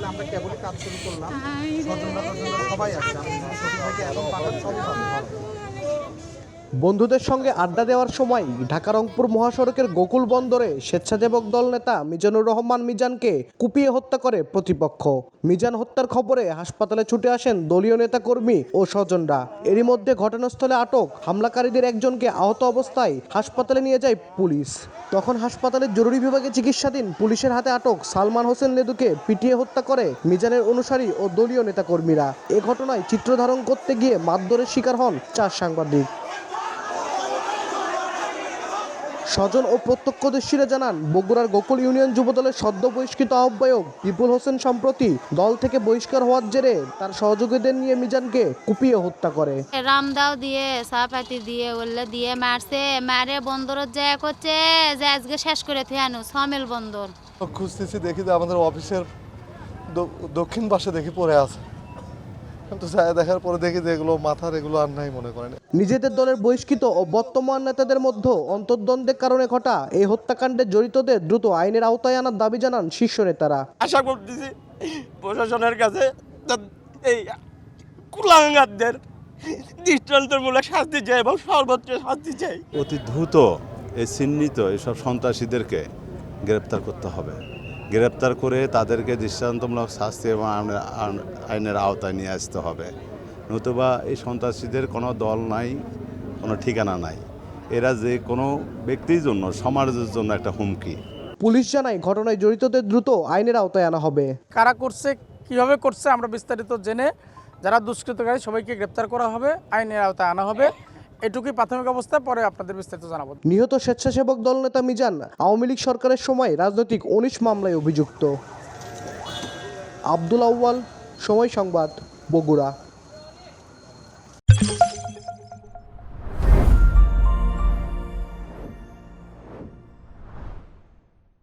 মিলে আমরা কেবলই কাজ শুরু করলাম। সবাই থেকে এবং পাঠান সবই বন্ধুদের সঙ্গে আড্ডা দেওয়ার সময় ঢাকা রংপুর মহাসড়কের গোকুল বন্দরে স্বেচ্ছাসেবক দল নেতা মিজানুর রহমান মিজানকে কুপিয়ে হত্যা করে প্রতিপক্ষ। মিজান হত্যার খবরে হাসপাতালে ছুটে আসেন দলীয় নেতাকর্মী ও স্বজনরা। এরই মধ্যে ঘটনাস্থলে আটক হামলাকারীদের একজনকে আহত অবস্থায় হাসপাতালে নিয়ে যায় পুলিশ। তখন হাসপাতালের জরুরি বিভাগে চিকিৎসাধীন পুলিশের হাতে আটক সালমান হোসেন লেদুকে পিটিয়ে হত্যা করে মিজানের অনুসারী ও দলীয় নেতাকর্মীরা। এ ঘটনায় চিত্র ধারণ করতে গিয়ে মারধরের শিকার হন চার সাংবাদিক। স্বজন ও প্রত্যক্ষদর্শীরা জানান বগুড়ার গোকুল ইউনিয়ন যুবদলের সদ্য বহিষ্কৃত আহ্বায়ক বিপুল হোসেন সম্প্রতি দল থেকে বহিষ্কার হওয়ার জেরে তার সহযোগীদের নিয়ে মিজানকে কুপিয়ে হত্যা করে। রামদাও দিয়ে সাপাতি দিয়ে ওল্লে দিয়ে মারছে মারে বন্দরত যায় করছে যে আজকে শেষ করে থিয়ানু সমেল বন্দর। খুঁজতেছি দেখি যে আমাদের অফিসের দ- দক্ষিণ পাশে দেখি পড়ে আছে। কিন্তু যায় দেখার পরে দেখি যে এগুলো মাথার এগুলো আর নাই মনে করেন। নিজেদের দলের বহিষ্কৃত ও বর্তমান নেতাদের মধ্যে অন্তর্দ্বন্দ্বের কারণে ঘটা এই হত্যাকাণ্ডে জড়িতদের দ্রুত আইনের আওতায় আনার দাবি জানান শীর্ষ নেতারা। আশা করতেছি প্রশাসনের কাছে এই কুলাঙ্গারদের দৃষ্টান্তমূলক শাস্তি চাই এবং সর্বোচ্চ শাস্তি চাই। অতি দ্রুত এই চিহ্নিত এসব সন্ত্রাসীদেরকে গ্রেপ্তার করতে হবে। গ্রেপ্তার করে তাদেরকে দৃষ্টান্তমূলক শাস্তি এবং আইনের- আওতায় নিয়ে আসতে হবে। নতুবা এই সন্ত্রাসীদের কোনো দল নাই কোনো ঠিকানা নাই। এরা যে কোনো ব্যক্তির জন্য সমাজের জন্য একটা হুমকি। পুলিশ জানায় ঘটনায় জড়িতদের দ্রুত আইনের আওতায় আনা হবে। কারা করছে কীভাবে করছে আমরা বিস্তারিত জেনে যারা দুষ্কৃতকারী সবাইকে গ্রেপ্তার করা হবে আইনের আওতায় আনা হবে। এটুকুই প্রাথমিক অবস্থা, পরে আপনাদের বিস্তারিত জানাব। নিহত স্বেচ্ছাসেবক দল দলনেতা মিজান আওয়ামী লীগ সরকারের সময় রাজনৈতিক উনিশ মামলায় অভিযুক্ত। আব্দুল আউয়াল, সময় সংবাদ, বগুড়া।